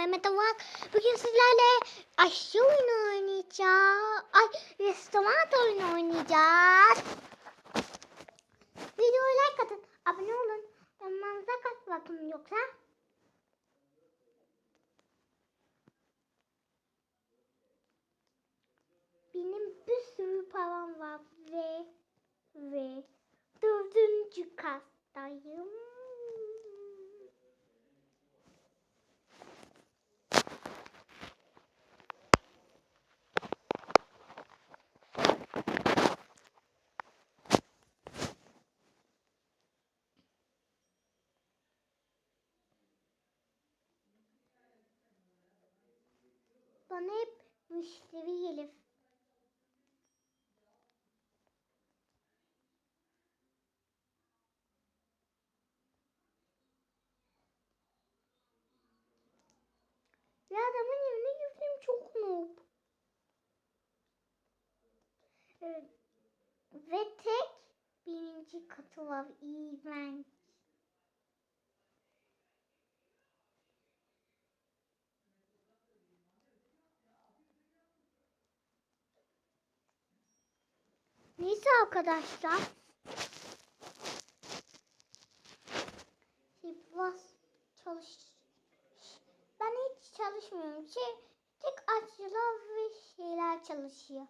Mehmet Avak. Bugün sizlerle aşçı oyunu oynayacağız. Ay restoran oyunu oynayacağız. Videoya like atın. Abone olun. Yanmanıza kaç bakın yoksa. Benim bir sürü param var ve ve dördüncü kattayım. Bana hep müşteri gelir. Ve adamın evine girdim çok noob. Ee, ve tek birinci katı var. İğrenç. Neyse arkadaşlar. Şey, biraz çalış. Ben hiç çalışmıyorum. Şey, tek açılar ve şeyler çalışıyor.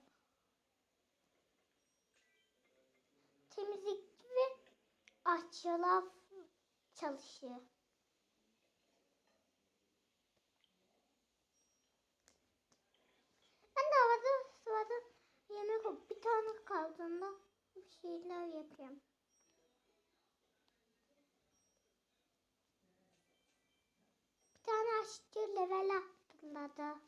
Temizlik ve aşçılar çalışıyor. Ben de arada sırada yemek olup bir tane kaldığında bir şeyler yapıyorum. Bir tane aşçı level atladı.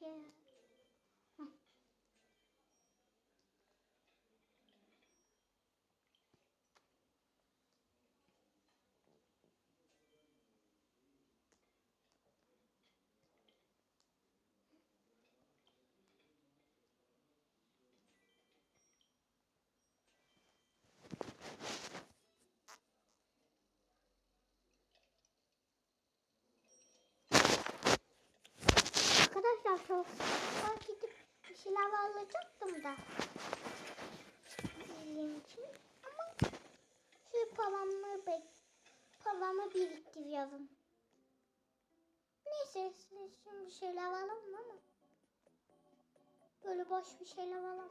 Yeah. Ben gidip bir şeyler alacaktım da. İçin. Ama şu paramı bek paramı biriktiriyorum. Neyse şimdi bir şeyler alalım ama. Böyle boş bir şeyler alamam.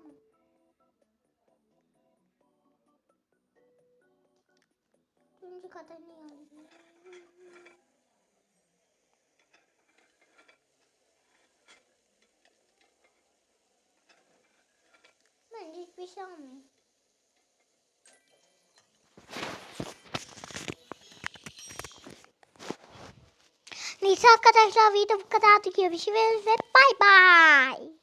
Dördüncü kadar ne alayım? Bichame. Niissä on katsottu video, kun katsotaan, jos vielä bye bye!